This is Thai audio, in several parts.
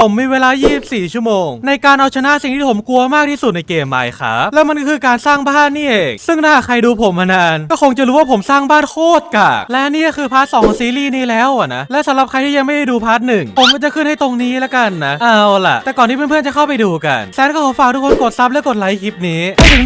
ผมมีเวลา 24 ชั่วโมง ในการเอาชนะสิ่งที่ผมกลัวมากที่สุดในเกมไมค์ครับแล้วมันก็คือการสร้างบ้านนี่เอง ซึ่งถ้าใครดูผมมานาน ก็คงจะรู้ว่าผมสร้างบ้านโคตรกากและนี่ก็คือพาร์ทสองของซีรีส์นี้แล้วอะนะ และสำหรับใครที่ยังไม่ได้ดูพาร์ทหนึ่งผมก็จะขึ้นให้ตรงนี้แล้วกันนะ เอาล่ะ แต่ก่อนที่เพื่อนๆจะเข้าไปดูกัน แซนก็ขอฝากทุกคนกดซับและกดไลค์คลิปนี้ให้ถึง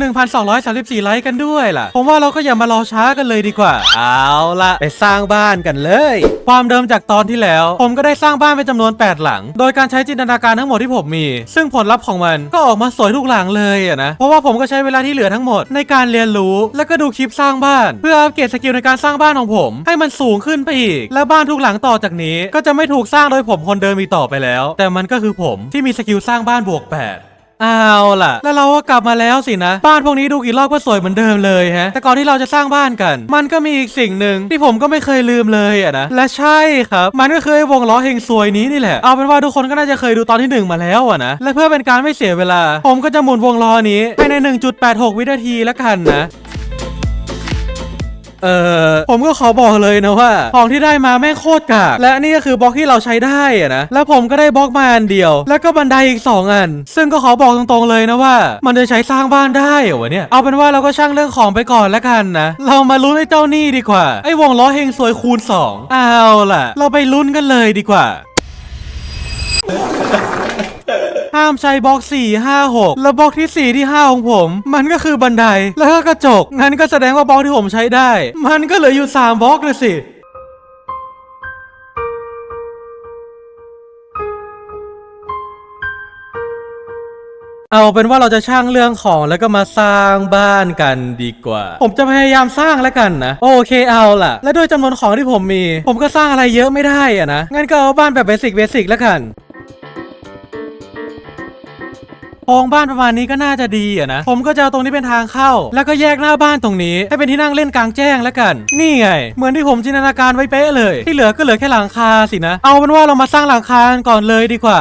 1,234 ไลค์กันด้วยล่ะ ผมว่าเราก็อย่ามารอช้ากันเลยดีกว่า เอาล่ะ ไปสร้างบ้านกันเลย ความเดิมจากตอนที่แล้ว ผมก็ได้สร้างบ้านเป็นจำนวน 8 หลัง โดยการใช้้จินตนาการทั้งหมดที่ผมมี ซึ่งผลลัพธ์ของมันก็ออกมาสวยทุกหลังเลยอะนะ เพราะว่าผมก็ใช้เวลาที่เหลือทั้งหมดในการเรียนรู้ และก็ดูคลิปสร้างบ้าน เพื่ออัปเกรดสกิลในการสร้างบ้านของผม ให้มันสูงขึ้นไปอีก และบ้านทุกหลังต่อจากนี้ ก็จะไม่ถูกสร้างโดยผมคนเดิมอีกต่อไปแล้ว แต่มันก็คือผมที่มีสกิลสร้างบ้านบวก8 เอาล่ะ แล้วเราก็กลับมาแล้วสินะ บ้านพวกนี้ดูกี่รอบก็สวยเหมือนเดิมเลยฮะ แต่ก่อนที่เราจะสร้างบ้านกัน มันก็มีอีกสิ่งหนึ่งที่ผมก็ไม่เคยลืมเลยอะนะ และใช่ครับ มันก็คือไอ้วงล้อเฮงซวยนี้นี่แหละ เอาเป็นว่าทุกคนก็น่าจะเคยดูตอนที่หนึ่งมาแล้วอะนะ และเพื่อเป็นการไม่เสียเวลา ผมก็จะหมุนวงล้อนี้ภายใน 1.86 วินาทีแล้วกันนะ เออผมก็ขอบอกเลยนะว่าของที่ได้มาแม่งโคตรกากและนี่ก็คือบล็อกที่เราใช้ได้อะนะแล้วผมก็ได้บล็อกมาอันเดียว แล้วก็บันไดอีก 2 อัน ซึ่งก็ขอบอกตรงๆเลยนะว่า มันจะใช้สร้างบ้านได้เหรอวะเนี่ยเอาเป็นว่าเราก็ช่างเรื่องของไปก่อนแล้วกันนะเรามาลุ้นไอ้เจ้านี่ดีกว่าไอ้วงล้อเฮงสวยคูณ 2 เอาล่ะ เราไปลุ้นกันเลยดีกว่า ห้ามใช้บล็อก 4 5 6 แล้วบล็อกที่ 4 ที่ 5 ของผม มันก็คือบันไดแล้วก็กระจก งั้นก็แสดงว่าบล็อกที่ผมใช้ได้ มันก็เหลืออยู่ 3 บล็อกเลยสิเอาเป็นว่าเราจะช่างเรื่องของแล้วก็มาสร้างบ้านกันดีกว่า ผมจะพยายามสร้างแล้วกันนะ โอเคเอาล่ะ และด้วยจำนวนของที่ผมมี ผมก็สร้างอะไรเยอะไม่ได้อะนะงั้นก็เอาบ้านแบบเบสิกเบสิกแล้วกัน โครงบ้านประมาณนี้ก็น่าจะดีอะนะ ผมก็จะเอาตรงนี้เป็นทางเข้า แล้วก็แยกหน้าบ้านตรงนี้ ให้เป็นที่นั่งเล่นกลางแจ้งแล้วกัน นี่ไง เหมือนที่ผมจินตนาการไว้เป๊ะเลย ที่เหลือก็เหลือแค่หลังคาสินะ เอาเป็นว่าเรามาสร้างหลังคากันก่อนเลยดีกว่า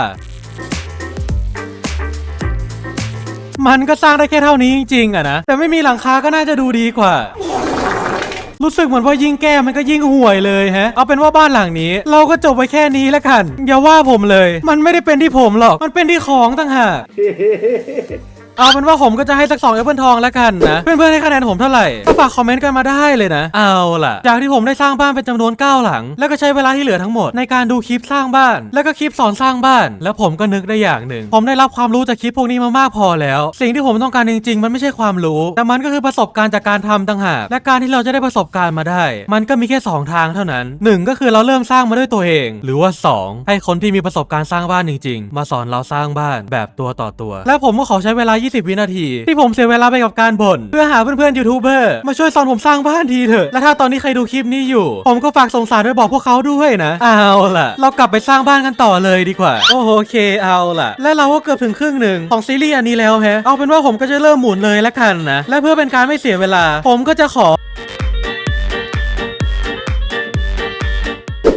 มันก็สร้างได้แค่เท่านี้จริงๆอะนะ แต่ไม่มีหลังคาก็น่าจะดูดีกว่า รู้สึกเหมือนว่ายิ่งแก้มันก็ยิ่งห่วยเลยฮะ เอาเป็นว่าบ้านหลังนี้ เราก็จบไปแค่นี้แล้วกัน อย่าว่าผมเลย มันไม่ได้เป็นที่ผมหรอก มันเป็นที่ของต่างหาก เอาเป็นว่าผมก็จะให้สักสองแอปเปิลทองแล้วกันนะเพื่อนๆให้คะแนนผมเท่าไหร่ก็ฝากคอมเมนต์กันมาได้เลยนะ เอาล่ะ จากที่ผมได้สร้างบ้านเป็นจำนวน 9 หลัง แล้วก็ใช้เวลาที่เหลือทั้งหมดในการดูคลิปสร้างบ้าน แล้วก็คลิปสอนสร้างบ้าน แล้วผมก็นึกได้อย่างหนึ่ง ผมได้รับความรู้จากคลิปพวกนี้มามากพอแล้ว สิ่งที่ผมต้องการจริง ๆ มันไม่ใช่ความรู้ แต่มันก็คือประสบการณ์จากการทำต่างหากและการที่เราจะได้ประสบการณ์มาได้ มันก็มีแค่สองทางเท่านั้นหนึ่งก็คือเราเริ่มสร้างมาด้วยตัวเอง หรือว่าสองให้คนที่มีประสบการณ์สร้างบ้านจริง ๆ มาสอนเราสร้างบ้านแบบตัวต่อตัว และผมก็ขอใช้เวลา20 วินาที ที่ผมเสียเวลาไปกับการบ่นเพื่อหาเพื่อนๆยูทูบเบอร์มาช่วยสอนผมสร้างบ้านทีเถอะ และถ้าตอนนี้ใครดูคลิปนี้อยู่ ผมก็ฝากสงสารไปบอกพวกเขาด้วยนะ เอาล่ะ เรากลับไปสร้างบ้านกันต่อเลยดีกว่า โอเคเอาล่ะ และเราก็เกือบถึงครึ่งหนึ่งของซีรีส์อันนี้แล้วแฮะเอาเป็นว่าผมก็จะเริ่มหมุนเลยละกันนะ และเพื่อเป็นการไม่เสียเวลา ผมก็จะขอ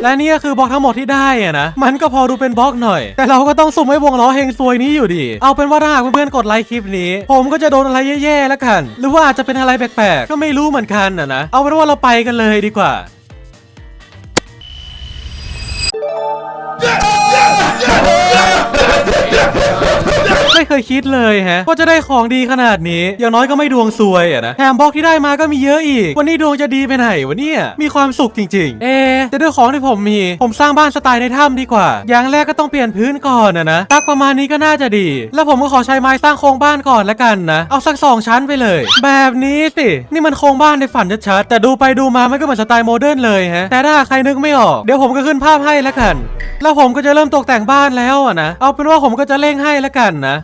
และนี่ก็คือบล็อกทั้งหมดที่ได้อะนะ มันก็พอดูเป็นบล็อกหน่อย แต่เราก็ต้องสุ่มไว้วงล้อเฮงซวยนี้อยู่ดี เอาเป็นว่าถ้าหากเพื่อนๆกดไลค์คลิปนี้ ผมก็จะโดนอะไรแย่ๆแล้วกัน หรือว่าอาจจะเป็นอะไรแปลกๆ ก็ไม่รู้เหมือนกันอะนะ เอาเป็นว่าเราไปกันเลยดีกว่า ไม่เคยคิดเลยฮะว่าจะได้ของดีขนาดนี้ อย่างน้อยก็ไม่ดวงซวยอะนะแถมบล็อกที่ได้มาก็มีเยอะอีก วันนี้ดวงจะดีไปไหนวะเนี่ยมีความสุขจริง ๆ เอะแต่ด้วยของที่ผมมี ผมสร้างบ้านสไตล์ในถ้ำดีกว่า อย่างแรกก็ต้องเปลี่ยนพื้นก่อนอะนะตักประมาณนี้ก็น่าจะดี แล้วผมก็ขอใช้ไม้สร้างโครงบ้านก่อนละกันนะ เอาสักสองชั้นไปเลย แบบนี้สิ นี่มันโครงบ้านในฝันชัดๆแต่ดูไปดูมามันก็เหมือนสไตล์โมเดิร์นเลยฮะ แต่ถ้าใครนึกไม่ออก เดี๋ยวผมก็ขึ้นภาพให้ละกัน แล้วผมก็จะเริ่มตกแต่งบ้านแล้วอะนะ เอาเป็นว่าผมก็จะเร่งให้ละกันนะ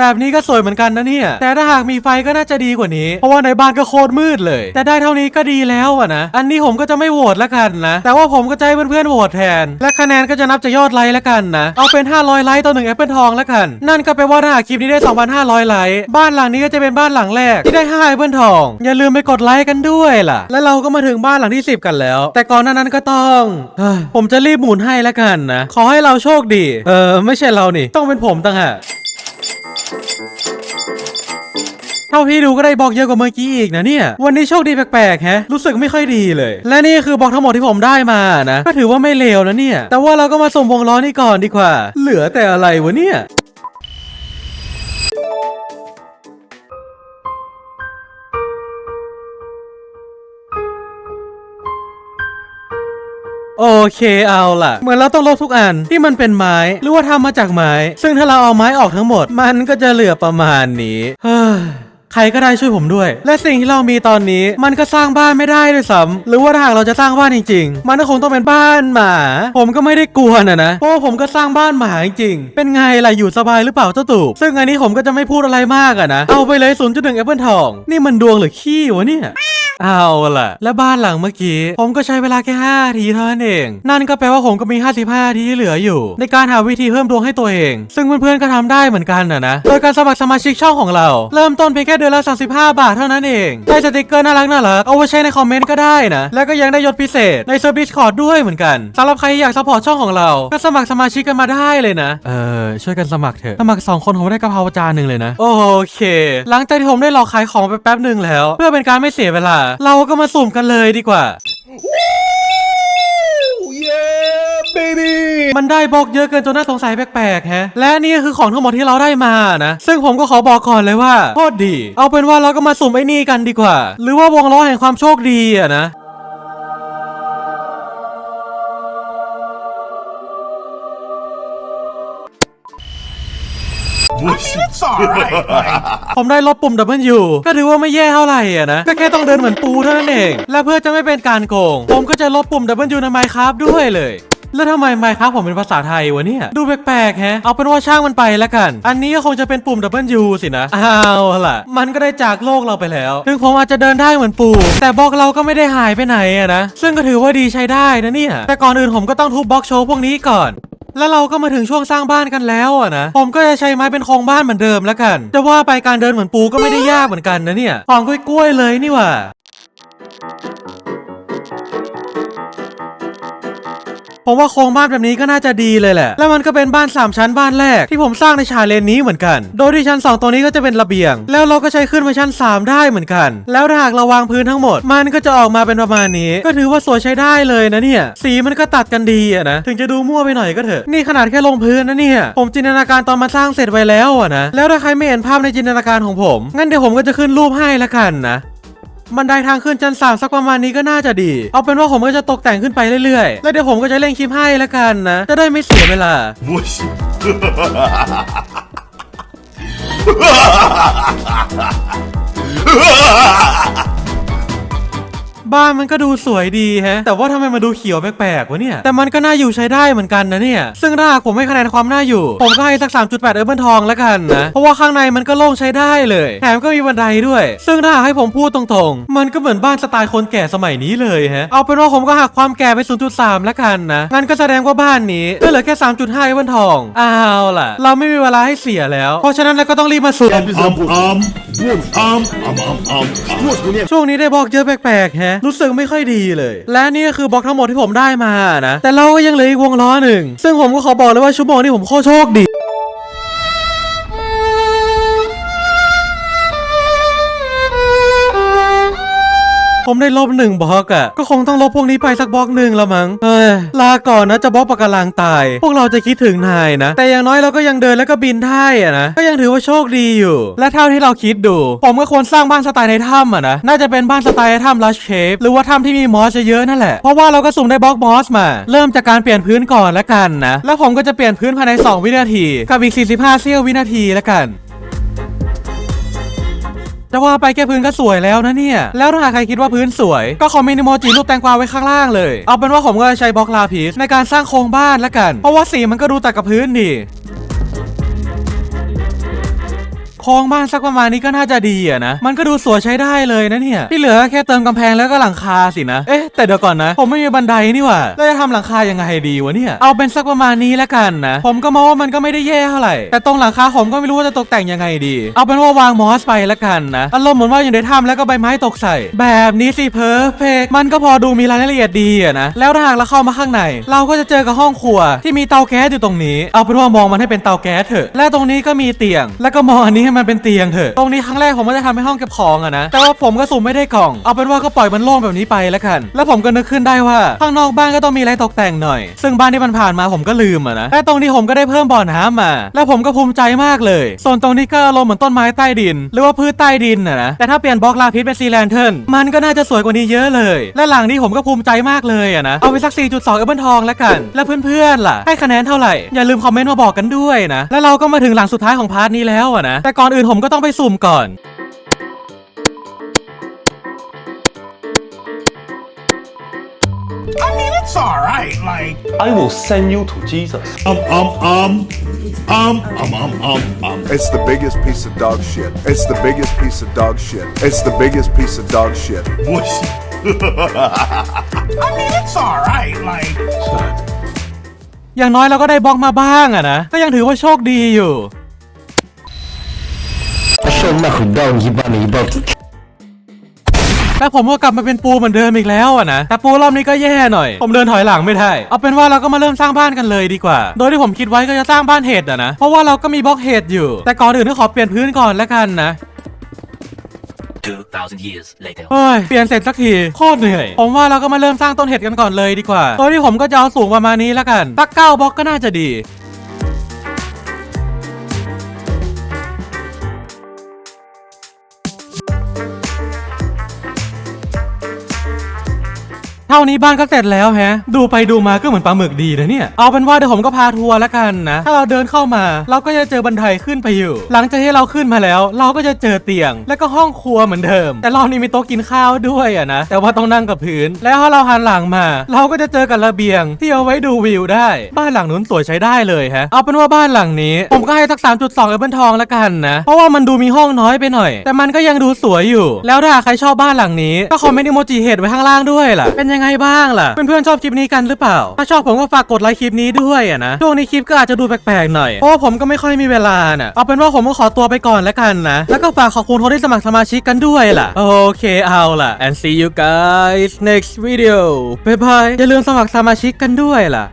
แบบนี้ก็สวยเหมือนกันนะเนี่ย แต่ถ้าหากมีไฟก็น่าจะดีกว่านี้ เพราะว่าในบ้านก็โคตรมืดเลย แต่ได้เท่านี้ก็ดีแล้วอะนะ อันนี้ผมก็จะไม่โหวตละกันนะ แต่ว่าผมก็จะให้เพื่อนๆโหวตแทน และคะแนนก็จะนับจากยอดไลค์ละกันนะ เอาเป็น 500 ไลค์ต่อหนึ่งแอปเปิลทองละกัน นั่นก็แปลว่าถ้าคลิปนี้ได้ 2,500 ไลค์ บ้านหลังนี้ก็จะเป็นบ้านหลังแรกที่ได้5แอปเปิลทอง อย่าลืมไปกดไลค์กันด้วยล่ะ และเราก็มาถึงบ้านหลังที่ 10 กันแล้ว แต่ก่อนหน้านั้นก็ต้องผมจะรีบหมุนให้ละกันนะ ขอให้เราโชคดี เออไม่ใช่เรานี่ ต้องเป็นผมต่างหาก เท่าที่ดูก็ได้บล็อกเยอะกว่าเมื่อกี้อีกนะเนี่ย วันนี้โชคดีแปลกๆแฮะ รู้สึกไม่ค่อยดีเลย และนี่คือบล็อกทั้งหมดที่ผมได้มานะ ก็ถือว่าไม่เลวนะเนี่ย แต่ว่าเราก็มาส่งวงล้อนี่ก่อนดีกว่า เหลือแต่อะไรวะเนี่ย เคเอาล่ะ เหมือนเราต้องลบทุกอันที่มันเป็นไม้หรือว่าทำมาจากไม้ ซึ่งถ้าเราเอาไม้ออกทั้งหมด มันก็จะเหลือประมาณนี้เฮ้ยใครก็ได้ช่วยผมด้วย และสิ่งที่เรามีตอนนี้ มันก็สร้างบ้านไม่ได้ด้วยซ้ำหรือว่าถ้าหากเราจะสร้างบ้านจริง ๆ มันก็คงต้องเป็นบ้านหมา ผมก็ไม่ได้กลัวนะนะเพราะว่ผมก็สร้างบ้านหมาจริงๆเป็นไงล่ะอยู่สบายหรือเปล่าเจ้าตูบซึ่งอันนี้ผมก็จะไม่พูดอะไรมากอะนะเอาไปเลย0.1แอปเปิลทอง นี่มันดวงหรือขี้วะเนี่ย เอาล่ะ และบ้านหลังเมื่อกี้ ผมก็ใช้เวลาแค่5นาทีเท่านั้นเอง นั่นก็แปลว่าผมก็มี 55นาทีที่เหลืออยู่ ในการหาวิธีเพิ่มดวงให้ตัวเอง ซึ่งเพื่อนๆก็ทำได้เหมือนกันนะนะ โดยการสมัครสมาชิกช่องของเรา เริ่มต้นเพียงแค่เดือนละ 35 บาทเท่านั้นเองได้สติกเกอร์น่ารักน่ารักเอาไว้ใช้ในคอมเมนต์ก็ได้นะ แล้วก็ยังได้ยศพิเศษในเซิร์ฟดิสคอร์ดด้วยเหมือนกันสำหรับใครที่อยากสปอร์ตช่องของเรา ก็สมัครสมาชิกกันมาได้เลยนะ เออช่วยกันสมัครเถอะสมัครสองคนผมได้กะเพราจานหนึ่งเลยนะ โอเค หลังจากที่ผมได้รอขายของไปแป๊บหนึ่งแล้ว เพื่อเป็นการไม่เสียเวลาเราก็มาสุ่มกันเลยดีกว่า Yeah, baby! มันได้บล็อกเยอะเกินจนน่าสงสัยแปลกๆแฮะ และนี่คือของทั้งหมดที่เราได้มานะ ซึ่งผมก็ขอบอกก่อนเลยว่าโคตรดี เอาเป็นว่าเราก็มาสุ่มไอ้นี่กันดีกว่า หรือว่าวงล้อแห่งความโชคดีอะนะ Whoosh. It's alright. ผมได้ลบปุ่ม W ก็ถือว่าไม่แย่เท่าไหร่อะนะก็แค่ต้องเดินเหมือนปูเท่านั้นเอง และเพื่อจะไม่เป็นการโกง ผมก็จะลบปุ่ม W ใน Minecraft ด้วยเลย แล้วทำไม Minecraft ผมเป็นภาษาไทยวะเนี่ย ดูแปลกๆแฮะ เอาเป็นว่าช่างมันไปแล้วกัน อันนี้ก็คงจะเป็นปุ่ม W สินะเอาล่ะ มันก็ได้จากโลกเราไปแล้ว ถึงผมอาจจะเดินได้เหมือนปู แต่บล็อกเราก็ไม่ได้หายไปไหนอะนะ ซึ่งก็ถือว่าดีใช้ได้นะเนี่ย แต่ก่อนอื่นผมก็ต้องทุบบล็อกโชว์พวกนี้ก่อน แล้วเราก็มาถึงช่วงสร้างบ้านกันแล้วอะนะ ผมก็จะใช้ไม้เป็นโครงบ้านเหมือนเดิมแล้วกัน จะว่าไปการเดินเหมือนปูก็ไม่ได้ยากเหมือนกันนะเนี่ยหอมกล้วยๆเลยนี่ว่า ผมว่าโครงบ้านแบบนี้ก็น่าจะดีเลยแหละ แล้วมันก็เป็นบ้าน 3 ชั้นบ้านแรกที่ผมสร้างในชาเลนนี้เหมือนกัน โดยที่ชั้น 2ตัวนี้ก็จะเป็นระเบียง แล้วเราก็ใช้ขึ้นมาชั้น 3 ได้เหมือนกัน แล้วถ้าหากเราวางพื้นทั้งหมด มันก็จะออกมาเป็นประมาณนี้ ก็ถือว่าสวยใช้ได้เลยนะเนี่ย สีมันก็ตัดกันดีอะนะ ถึงจะดูมั่วไปหน่อยก็เถอะ นี่ขนาดแค่ลงพื้นนะเนี่ย ผมจินตนาการตอนมาสร้างเสร็จไว้แล้วอะนะ แล้วถ้าใครไม่เห็นภาพในจินตนาการของผม งั้นเดี๋ยวผมก็จะขึ้นรูปให้ละกันนะ บันไดทางขึ้นชั้นสามสักประมาณนี้ก็น่าจะดี เอาเป็นว่าผมก็จะตกแต่งขึ้นไปเรื่อยๆ แล้วเดี๋ยวผมก็จะเล่นคลิปให้ละกันนะ จะได้ไม่เสียเวลา Hahahaha บ้านมันก็ดูสวยดีฮะ แต่ว่าทำไมมันดูเขียวแปลกๆวะเนี่ย แต่มันก็น่าอยู่ใช้ได้เหมือนกันนะเนี่ย ซึ่งถ้าหาผมให้คะแนนความน่าอยู่ ผมก็ให้สัก 3.8เอเบิลทองแล้วกันนะ เพราะว่าข้างในมันก็โล่งใช้ได้เลย แถมก็มีบันไดด้วย ซึ่งถ้าให้ผมพูดตรงๆ มันก็เหมือนบ้านสไตล์คนแก่สมัยนี้เลยฮะ เอาเป็นว่าผมก็หักความแก่ไป 0.3 แล้วกันนะ งั้นก็แสดงว่าบ้านนี้ก็เหลือแค่ 3.5เอเบิลทอง อ้าวล่ะ เราไม่มีเวลาให้เสียแล้ว เพราะฉะนั้นเราก็ต้องรีบมาสุดอ้ำอ้ำอ้อ้อ้อ้อ้ำช่วงนี้ได้บอกเยอะแปลกๆฮะรู้สึกไม่ค่อยดีเลย และนี่ก็คือบล็อกทั้งหมดที่ผมได้มานะ แต่เราก็ยังเหลืออีกวงล้อหนึ่ง ซึ่งผมก็ขอบอกเลยว่าชั่วโมงนี้ผมโคตรโชคดี ผมได้ลบหนึ่งบล็อกอะ่ะ ก็คงต้องลบพวกนี้ไปสักบล็อกหนึ่งละมั้งเฮ้ยลาก่อนนะจะบล็อกปากกาลังตาย พวกเราจะคิดถึงนายนะ แต่อย่างน้อยเราก็ยังเดินแล้วก็บินได้อะนะ ก็ยังถือว่าโชคดีอยู่ และเท่าที่เราคิดดู ผมก็ควรสร้างบ้านสไตล์ในถ้ำอะนะ น่าจะเป็นบ้านสไตล์ถ้ำลัชเชฟหรือว่าถ้ำที่มีมอสเยอะๆนั่นแหละ เพราะว่าเราก็สุ่มได้บล็อกมอสมา เริ่มจากการเปลี่ยนพื้นก่อนละกันนะ แล้วผมก็จะเปลี่ยนพื้นภายใน 2 วินาที กับอีก 45เสี้ยววินาทีละกัน จะว่าไปแค่พื้นก็สวยแล้วนะเนี่ย แล้วถ้าใครคิดว่าพื้นสวย ก็คอมเมนต์อีโมจิรูปแตงกวาไว้ข้างล่างเลย เอาเป็นว่าผมก็จะใช้บล็อกลาพีสในการสร้างโครงบ้านละกัน เพราะว่าสีมันก็ดูตัดกับพื้นดี โครงบ้านสักประมาณนี้ก็น่าจะดีอะนะ มันก็ดูสวยใช้ได้เลยนะเนี่ย ที่เหลือแค่เติมกำแพงแล้วก็หลังคาสินะ เอ๊ะ แต่เดี๋ยวก่อนนะ ผมไม่มีบันไดนี่ว่าแล้วจะทำหลังคายังไงดีวะเนี่ย เอาเป็นสักประมาณนี้ละกันนะ ผมก็มองว่ามันก็ไม่ได้แย่เท่าไหร่ แต่ตรงหลังคาผมก็ไม่รู้ว่าจะตกแต่งยังไงดี เอาเป็นว่าวางมอสไปละกันนะ อารมณ์เหมือนว่าอยู่ในถ้ำแล้วก็ใบไม้ตกใส่ แบบนี้สิเพอร์เฟกมันก็พอดูมีรายละเอียดดีอะนะ แล้วถ้าหากเราเข้ามาข้างใน เราก็จะเจอกับห้องครัวที่มีเตาแก๊สอยู่ตรงนี้ เอาเป็นว่ามองมันให้เป็นเตาแก๊สเถอะ และตรงนี้ก็มีเตียง แล้วก็มองอันนี้ให้มันเป็นเตียงเถอะ ตรงนี้ครั้งแรกผมก็จะทำให้ห้องเก็บของอะนะ แต่ว่าผมก็สุ่มไม่ได้กล่อง เอาเป็นว่าก็ปล่อยมันโล่งแบบนี้ไปแล้วกัน แล้วผมก็นึกขึ้นได้ว่าข้างนอกบ้านก็ต้องมีอะไรตกแต่งหน่อย ซึ่งบ้านที่มันผ่านมาผมก็ลืมอะนะ แต่ตรงนี้ผมก็ได้เพิ่มบ่อน้ำมา แล้วผมก็ภูมิใจมากเลย ส่วนตรงนี้ก็อารมณ์เหมือนต้นไม้ใต้ดิน หรือว่าพืชใต้ดินอะนะ แต่ถ้าเปลี่ยนบล็อกลาพิษเป็นซีแลนเทิร์นมันก็น่าจะสวยกว่านี้เยอะเลย และหลังนี้ผมก็ภูมิใจมากเลยอะนะ เอาไปสัก 4.2เอเบิลทองแล้วกัน และเพื่อนๆล่ะให้คะแนนเท่าไหร่อย่าลืมคอมเมนต์มาบอกกันด้วยนะ แล้วเราก็มาถึงหลังสุดท้ายของพาร์ทนี้แล้วอะนะแต่ก่อนอื่นผมก็ต้องไปสุ่มก่อน I mean, it's alright. Like, I will send you to Jesus. Um, um, um, um, um, um, um, um. It's the biggest piece of dog shit. It's the biggest piece of dog shit. It's the biggest piece of dog shit. Whoosh. I mean, it's alright. Like, อย่างน้อยเราก็ได้บล็อกมาบ้างอะนะ ก็ยังถือว่าโชคดีอยู่ Пошел нахуй, даун ебаный ебал. แล้วผมก็กลับมาเป็นปูเหมือนเดิมอีกแล้วอะนะ แต่ปูรอบนี้ก็แย่หน่อย ผมเดินถอยหลังไม่ได้ เอาเป็นว่าเราก็มาเริ่มสร้างบ้านกันเลยดีกว่า โดยที่ผมคิดไว้ก็จะสร้างบ้านเห็ดอะนะ เพราะว่าเราก็มีบล็อกเห็ดอยู่ แต่ก่อนอื่นก็ขอเปลี่ยนพื้นก่อนแล้วกันนะ 2,000 years later. เฮ้ย เปลี่ยนเสร็จสักที โคตรเหนื่อย ผมว่าเราก็มาเริ่มสร้างต้นเห็ดกันก่อนเลยดีกว่า โดยที่ผมก็จะเอาสูงประมาณนี้แล้วกันตักเก้าบล็อกก็น่าจะดี ท่านี้บ้านก็เสร็จแล้วแฮะ ดูไปดูมาก็เหมือนปลาหมึกดีนะเนี่ย เอาเป็นว่าเดี๋ยวผมก็พาทัวร์แล้วกันนะ ถ้าเราเดินเข้ามา เราก็จะเจอบันไดขึ้นไปอยู่ หลังจากที่เราขึ้นมาแล้ว เราก็จะเจอเตียง แล้วก็ห้องครัวเหมือนเดิม แต่รอบนี้มีโต๊ะกินข้าวด้วยอะนะ แต่ว่าต้องนั่งกับพื้น แล้วถ้าเราหันหลังมา เราก็จะเจอกับระเบียง ที่เอาไว้ดูวิวได้ บ้านหลังนู้นสวยใช้ได้เลยฮะ เอาเป็นว่าบ้านหลังนี้ ผมก็ให้สัก 3.2เอเบิลทองแล้วกันนะ เพราะว่ามันดูมีห้องน้อยไปหน่อย แต่มันก็ยังดูสวยอยู่ แล้วถ้าใครชอบบ้านหลังนี้ก็คอมเมนต์อีโมจิเห็ดไว้ข้างล่างด้วยล่ะเป็นยังไงบ้างล่ะ เพื่อนๆชอบคลิปนี้กันหรือเปล่า ถ้าชอบผมก็ฝากกดไลค์คลิปนี้ด้วยอะนะ ช่วงนี้คลิปก็อาจจะดูแปลกๆหน่อย เพราะผมก็ไม่ค่อยมีเวลาน่ะ เอาเป็นว่าผมก็ขอตัวไปก่อนแล้วกันนะ แล้วก็ฝากขอบคุณคนที่สมัครสมาชิกกันด้วยล่ะ โอเคเอาล่ะ and see you guys next video bye bye อย่าลืมสมัครสมาชิกกันด้วยล่ะ